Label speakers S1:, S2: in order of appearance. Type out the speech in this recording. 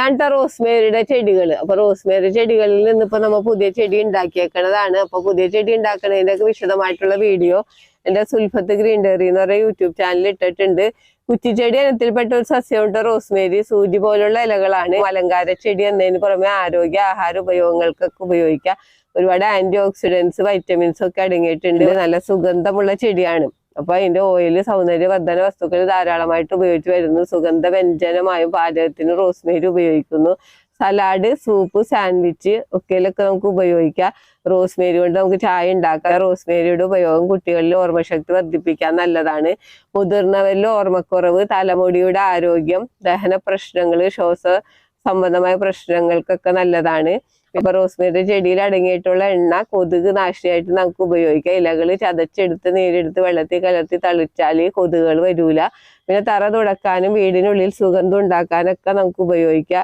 S1: ഇതാണ് റോസ്മേരിയുടെ ചെടികൾ അപ്പൊ റോസ്മേരി ചെടികളിൽ നിന്ന് ഇപ്പൊ നമ്മൾ പുതിയ ചെടി ഉണ്ടാക്കിയേക്കണതാണ്. അപ്പൊ പുതിയ ചെടി ഉണ്ടാക്കണതിന്റെ വിശദമായിട്ടുള്ള വീഡിയോ എന്റെ സുൽഫത്ത് ഗ്രീൻ ഡയറി എന്ന് പറയുന്ന യൂട്യൂബ് ചാനൽ ഇട്ടിട്ടുണ്ട്. കുറ്റിച്ചെടി ഇനത്തിൽപ്പെട്ട ഒരു സസ്യമുണ്ട് റോസ്മേരി സൂചി പോലുള്ള ഇലകളാണ്. അലങ്കാര ചെടി എന്നതിന് പുറമെ ആരോഗ്യ ആഹാര ഉപയോഗങ്ങൾക്കൊക്കെ ഉപയോഗിക്കാം. ഒരുപാട് ആന്റി ഓക്സിഡൻസ് വൈറ്റമിൻസ് ഒക്കെ അടങ്ങിയിട്ടുണ്ട്. നല്ല സുഗന്ധമുള്ള ചെടിയാണ്. അപ്പൊ അതിന്റെ ഓയിൽ സൗന്ദര്യവർദ്ധന വസ്തുക്കൾ ധാരാളമായിട്ട് ഉപയോഗിച്ച് വരുന്നു. സുഗന്ധ വ്യഞ്ജനമായും പാചകത്തിന് റോസ്മേരി ഉപയോഗിക്കുന്നു. സലാഡ് സൂപ്പ് സാൻഡ്വിച്ച് ഒക്കെയിലൊക്കെ നമുക്ക് ഉപയോഗിക്കാം. റോസ്മേരി കൊണ്ട് നമുക്ക് ചായ ഉണ്ടാക്കാം. റോസ്മേരിയുടെ ഉപയോഗം കുട്ടികളിൽ ഓർമ്മശക്തി വർദ്ധിപ്പിക്കാൻ നല്ലതാണ്. മുതിർന്നവരിൽ ഓർമ്മക്കുറവ് തലമുടിയുടെ ആരോഗ്യം ദഹന പ്രശ്നങ്ങൾ ശ്വാസ സംബന്ധമായ പ്രശ്നങ്ങൾക്കൊക്കെ നല്ലതാണ്. ഇപ്പൊ റോസ്മേരി ചെടിയിൽ അടങ്ങിയിട്ടുള്ള എണ്ണ കൊതുക് നാശിനിയായിട്ട് നമുക്ക് ഉപയോഗിക്കാം. ഇലകൾ ചതച്ചെടുത്ത് നീരെടുത്ത് വെള്ളത്തിൽ കലർത്തി തളിച്ചാൽ കൊതുകുകൾ വരൂല. പിന്നെ തറ തുടക്കാനും വീടിനുള്ളിൽ സുഗന്ധം ഉണ്ടാക്കാനൊക്കെ നമുക്ക് ഉപയോഗിക്കാം.